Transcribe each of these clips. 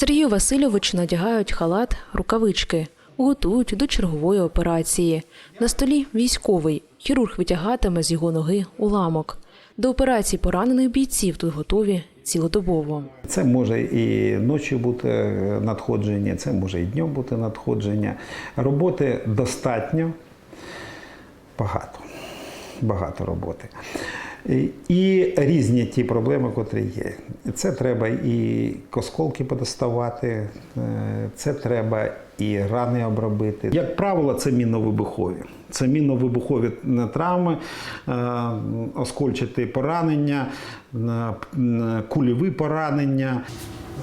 Сергію Васильовичу надягають халат, рукавички, готують до чергової операції. На столі військовий. Хірург витягатиме з його ноги уламок. До операції поранених бійців тут готові цілодобово. Це може і ночі бути надходження, це може і днем бути надходження. Роботи достатньо багато. Багато роботи. І- різні ті проблеми, котрі є. Це треба і осколки подоставати, е, це треба і рани обробити. Як правило, це мінно-вибухові. Це мінно-вибухові е, травми, е, оскольчаті поранення, е, кульові поранення.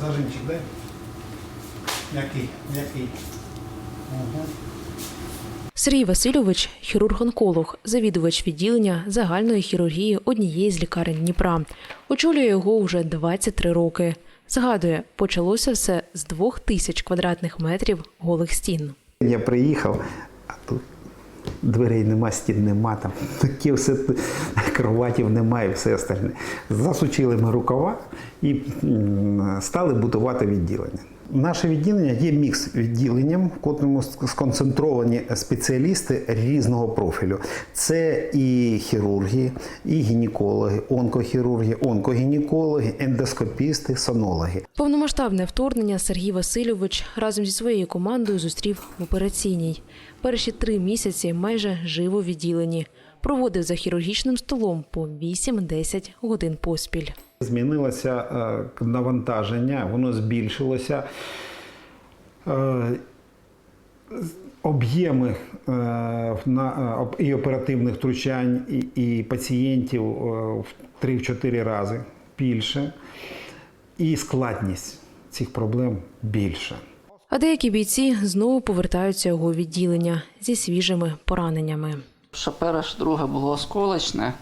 Зажимчик, дай. М'який, м'який. Сергій Васильович – хірург-онколог, завідувач відділення загальної хірургії однієї з лікарень Дніпра. Очолює його уже 23 роки. Згадує, почалося все з двох тисяч квадратних метрів голих стін. Я приїхав, а тут дверей нема, стін нема, там таке все кроватів немає, все остальне. Засучили ми рукава і стали будувати відділення. Наше відділення є мікс відділенням, в котрому сконцентровані спеціалісти різного профілю. Це і хірурги, і гінекологи, онкохірурги, онкогінекологи, ендоскопісти, сонологи. Повномасштабне вторгнення Сергій Васильович разом зі своєю командою зустрів в операційній. Перші три місяці майже жив у відділенні. Проводив за хірургічним столом по 8-10 годин поспіль. Змінилося е, навантаження, воно збільшилося. Е, Об'єми е, і оперативних втручань, і, пацієнтів в 3-4 рази більше, і складність цих проблем більша. А деякі бійці знову повертаються у відділення зі свіжими пораненнями. Що перше, друге було осколочне.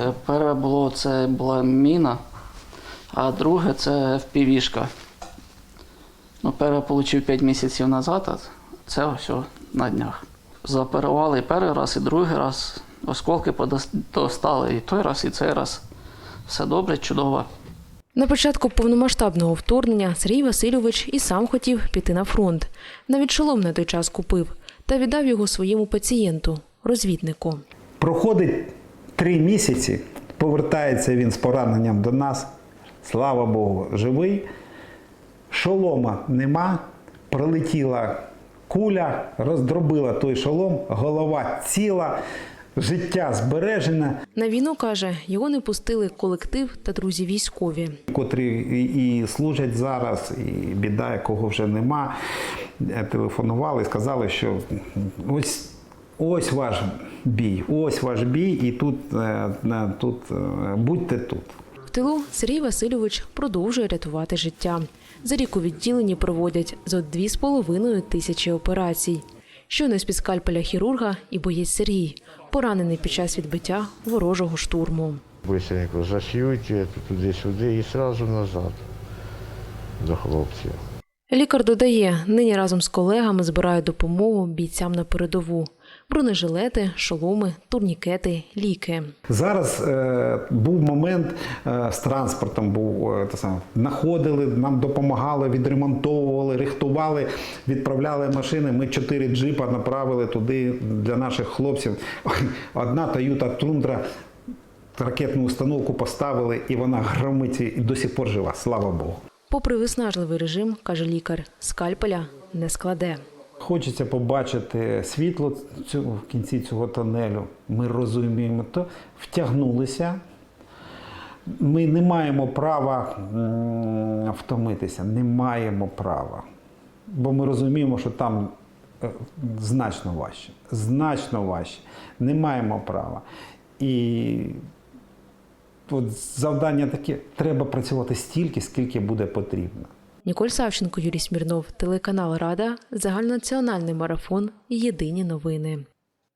Е, Перше було це була міна, а друге це впівішка. Ну, перше отримав 5 місяців назад, а це все на днях. Заоперували і перший раз, і другий раз. Осколки достали і той раз, і цей раз. Все добре, чудово. На початку повномасштабного вторгнення Сергій Васильович і сам хотів піти на фронт. Навіть шолом на той час купив та віддав його своєму пацієнту, розвіднику. Проходить три місяці, повертається він з пораненням до нас. Слава Богу, живий. Шолома нема. Пролетіла куля, роздробила той шолом, голова ціла, життя збережене. На війну каже, його не пустили колектив та друзі військові. котрі і, служать зараз, і біда, якого вже нема. Е, Телефонували, сказали, що ось. Ось ваш бій, ось ваш бій, і тут, е, тут е, будьте тут. В тилу Сергій Васильович продовжує рятувати життя. За рік у відділенні проводять зо 2,5 тисячі операцій. Щойно з-під скальпеля хірурга і боєць Сергій, поранений під час відбиття ворожого штурму. Быстренько зашьють е, туди-сюди і одразу назад до хлопців. Лікар додає, нині разом з колегами збирають допомогу бійцям на передову: бронежилети, шоломи, турнікети, ліки. Зараз е, був момент е, з транспортом, був е, те саме. Знаходили, нам допомагали, відремонтовували, рихтували, відправляли машини. Ми чотири джипа направили туди для наших хлопців. Одна Toyota Тундра ракетну установку поставили, і вона громить і до сих пор жива. Слава Богу. Попри виснажливий режим, каже лікар, скальпеля не складе. Хочеться побачити світло в кінці цього тонелю. Ми розуміємо, то втягнулися. Ми не маємо права втомитися, не маємо права. Бо ми розуміємо, що там е, значно важче, значно важче. Не маємо права. І от завдання таке: треба працювати стільки, скільки буде потрібно. Ніколь Савченко, Юрій Смірнов, телеканал Рада, загальнонаціональний марафон. Єдині новини.